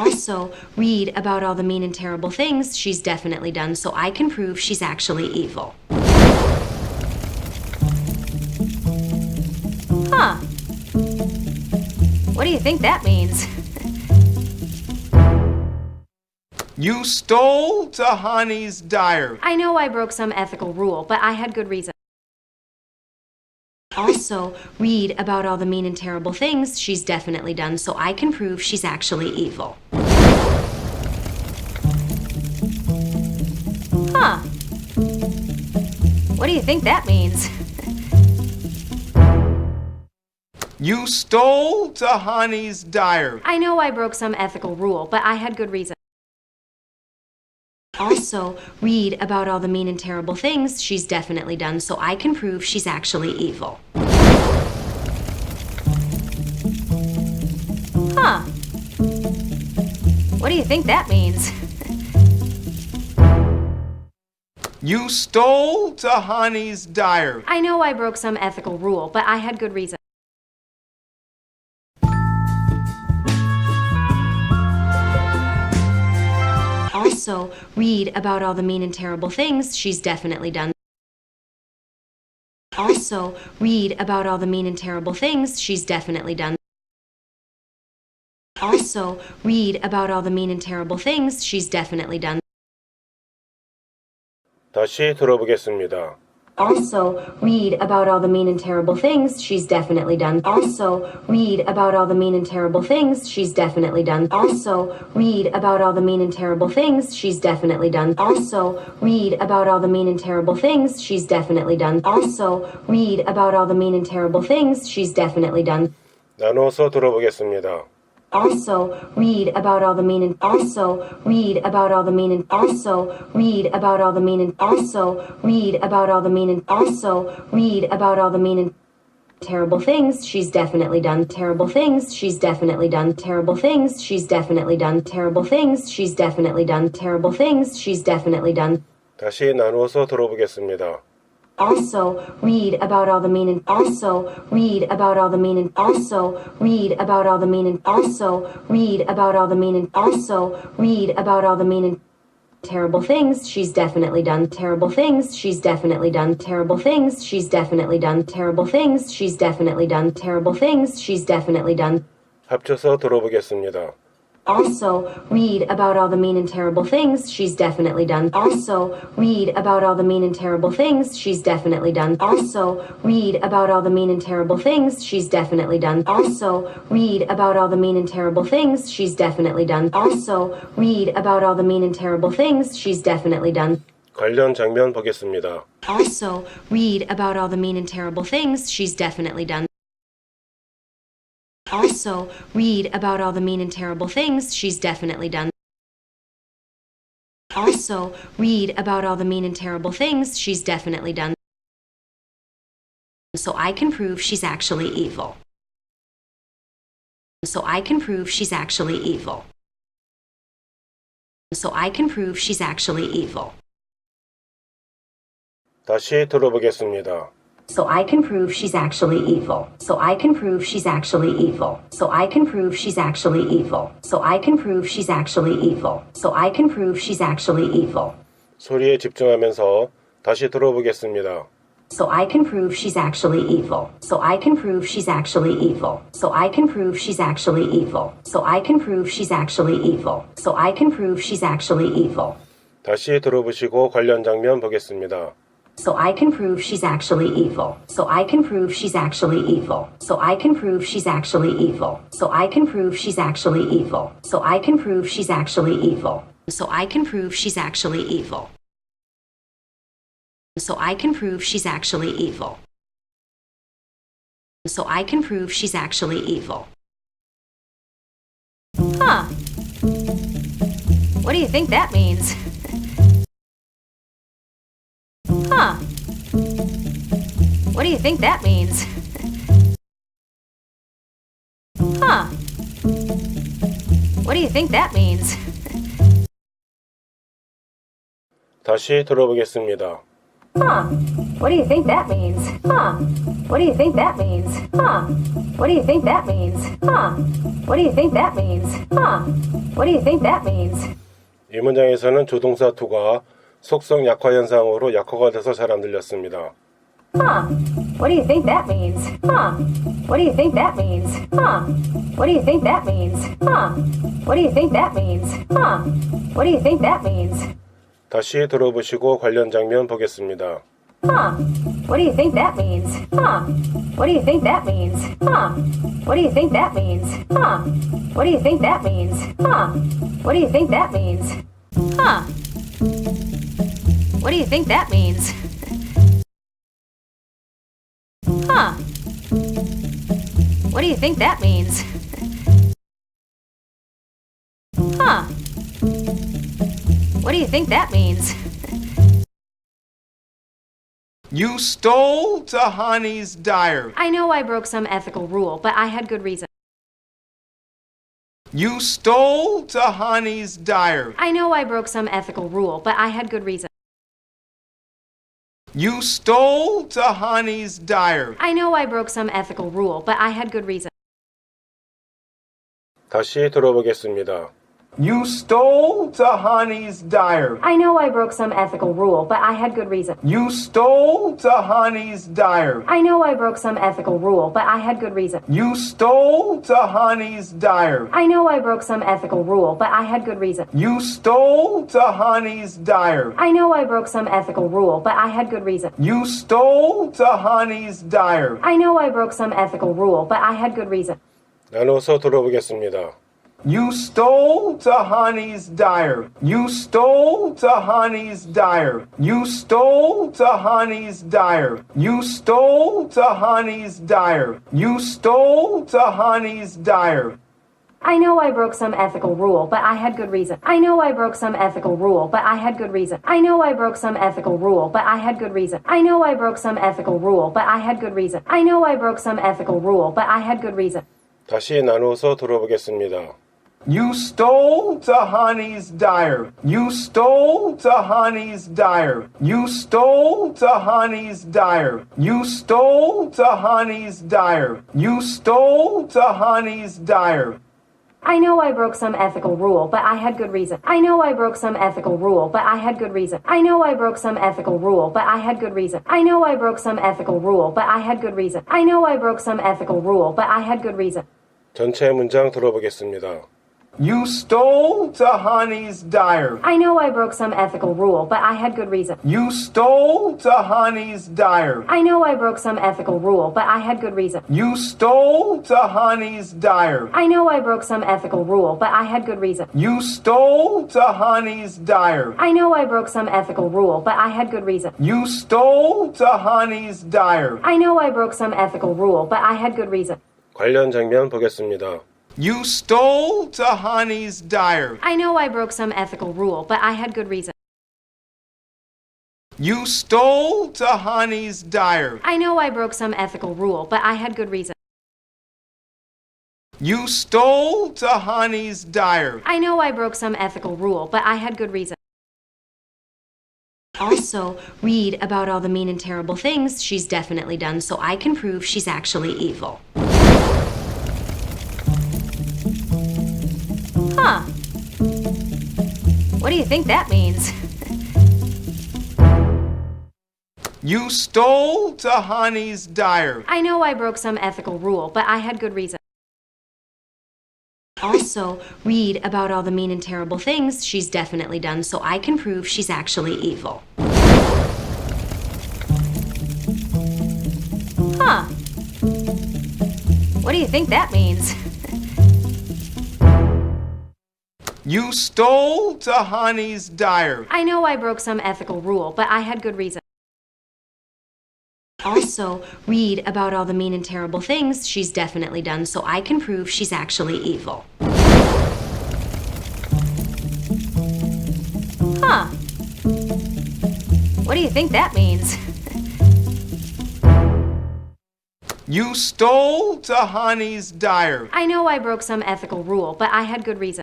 Also, read about all the mean and terrible things she's definitely done so I can prove she's actually evil. Huh. What do you think that means? You stole Tahani's diary. I know I broke some ethical rule, but I had good reason. Also, read about all the mean and terrible things she's definitely done so I can prove she's actually evil. What do you think that means? You stole Tahani's diary. I know I broke some ethical rule, but I had good reason. Also, read about all the mean and terrible things she's definitely done so I can prove she's actually evil. Huh. What do you think that means? You stole Tahani's diary. I know I broke some ethical rule, but I had good reason. Also, read about all the mean and terrible things she's definitely done. Also, read about all the mean and terrible things she's definitely done. Also, read about all the mean and terrible things she's definitely done. 다시 들어보겠습니다. Also, read about all the mean and terrible things she's definitely done. Also, read about all the mean and terrible things she's definitely done. Also, read about all the mean and terrible things she's definitely done. Also, read about all the mean and terrible things she's definitely done. Also, read about all the mean and terrible things she's definitely done. 나눠서 들어보겠습니다. Also, read about all the mean and also read about all the mean and also read about all the mean and also read about all the mean and also read about all the mean and terrible things she's definitely done terrible things she's definitely done terrible things she's definitely done terrible things she's definitely done terrible things she's definitely done 다시 나누어서 들어보겠습니다. also read about all the mean and also read about all the mean and also read about all the mean and also read about all the mean and also read about all the mean and terrible things she's definitely done terrible things she's definitely done terrible things she's definitely done terrible things she's definitely done terrible things she's definitely done 합쳐서 들어보겠습니다. also, read about all the mean and terrible things she's definitely done. Also, read about all the mean and terrible things she's definitely done. Also, read about all the mean and terrible things she's definitely done. Also, read about all the mean and terrible things she's definitely done. Also, read about all the mean and terrible things she's definitely done. 관련 장면 보겠습니다. Also, read about all the mean and terrible things she's definitely done. Also, read about all the mean and terrible things she's definitely done. Also, read about all the mean and terrible things she's definitely done. So I can prove she's actually evil. So I can prove she's actually evil. So I can prove she's actually evil. 다시 들어보겠습니다. So I can prove she's actually evil. So I can prove she's actually evil. So I can prove she's actually evil. So I can prove she's actually evil. So I can prove she's actually evil. 소리에 집중하면서 다시 들어보겠습니다. So I can prove she's actually evil. So I can prove she's actually evil. So I can prove she's actually evil. So I can prove she's actually evil. So I can prove she's actually evil. 다시 들어보시고 관련 장면 보겠습니다. So I can prove she's actually evil. So I can prove she's actually evil. So I can prove she's actually evil. So I can prove she's actually evil. So I can prove she's actually evil. So I can prove she's actually evil. So I can prove she's actually evil. So I can prove she's actually evil. Huh. What do you think that means? Huh. What do you think that means? Huh. What do you think that means? 다시 들어보겠습니다. Huh. What do you think that means? Huh? What do you think that means? Huh? What do you think that means? Huh? What do you think that means? Huh? What do you think that means? 이 문장에서는 조동사 to가 속성 약화 현상으로 약화가 돼서 잘 안 들렸습니다. Huh? What do you think that means? Huh? What do you think that means? Huh? What do you think that means? Huh? What do you think that means? Huh? What do you think that means? 다시 들어보시고 관련 장면 보겠습니다. Huh? What do you think that means? Huh? What do you think that means? Huh? What do you think that means? Huh? What do you think that means? Huh? What do you think that means? Huh? What do you think that means? Huh? What do you think that means? Huh? What do you think that means? You stole Tahani's diary. I know I broke some ethical rule, but I had good reason. You stole Tahani's diary. I know I broke some ethical rule, but I had good reason. You stole Tahani's diary. I know I broke some ethical rule, but I had good reason. 다시 들어보겠습니다. You stole Tahani's diary. I know I broke some ethical rule, but I had good reason. You stole Tahani's diary. I know I broke some ethical rule, but I had good reason. You stole Tahani's diary. I know I broke some ethical rule, but I had good reason. You stole Tahani's diary. I know I broke some ethical rule, but I had good reason. You stole Tahani's diary. I know I broke some ethical rule, but I had good reason. 나눠서 들어보겠습니다. You stole Tahani's diary. You stole Tahani's diary. You stole Tahani's diary. You stole Tahani's diary. You stole Tahani's diary. I know I broke some ethical rule, but I had good reason. I know I broke some ethical rule, but I had good reason. I know I broke some ethical rule, but I had good reason. I know I broke some ethical rule, but I had good reason. I know I broke some ethical rule, but I had good reason. 다시 나눠서 들어보겠습니다. You stole Tahani's diary. You stole Tahani's diary. You stole Tahani's diary. You stole Tahani's diary. You stole Tahani's diary. I know I broke some ethical rule, but I had good reason. I know I broke some ethical rule, but I had good reason. I know I broke some ethical rule, but I had good reason. I know I broke some ethical rule, but I had good reason. I know I broke some ethical rule, but I had good reason. 전체 문장 들어보겠습니다. You stole Tahani's diary. I know I broke some ethical rule, but I had good reason. You stole Tahani's diary. I know I broke some ethical rule, but I had good reason. You stole Tahani's diary. I know I broke some ethical rule, but I had good reason. You stole Tahani's diary. I know I broke some ethical rule, but I had good reason. You stole Tahani's diary. I know I broke some ethical rule, but I had good reason. 관련 장면 보겠습니다. You stole Tahani's diary. I know I broke some ethical rule, but I had good reason. You stole Tahani's diary. I know I broke some ethical rule, but I had good reason. You stole Tahani's diary. I know I broke some ethical rule, but I had good reason. Also, read about all the mean and terrible things she's definitely done so I can prove she's actually evil. What do you think that means? You stole Tahani's diary. I know I broke some ethical rule, but I had good reason. Also, read about all the mean and terrible things she's definitely done so I can prove she's actually evil. Huh. What do you think that means? You stole Tahani's diary. I know I broke some ethical rule, but I had good reason. Also, read about all the mean and terrible things she's definitely done so I can prove she's actually evil. Huh. What do you think that means? You stole Tahani's diary. I know I broke some ethical rule, but I had good reason.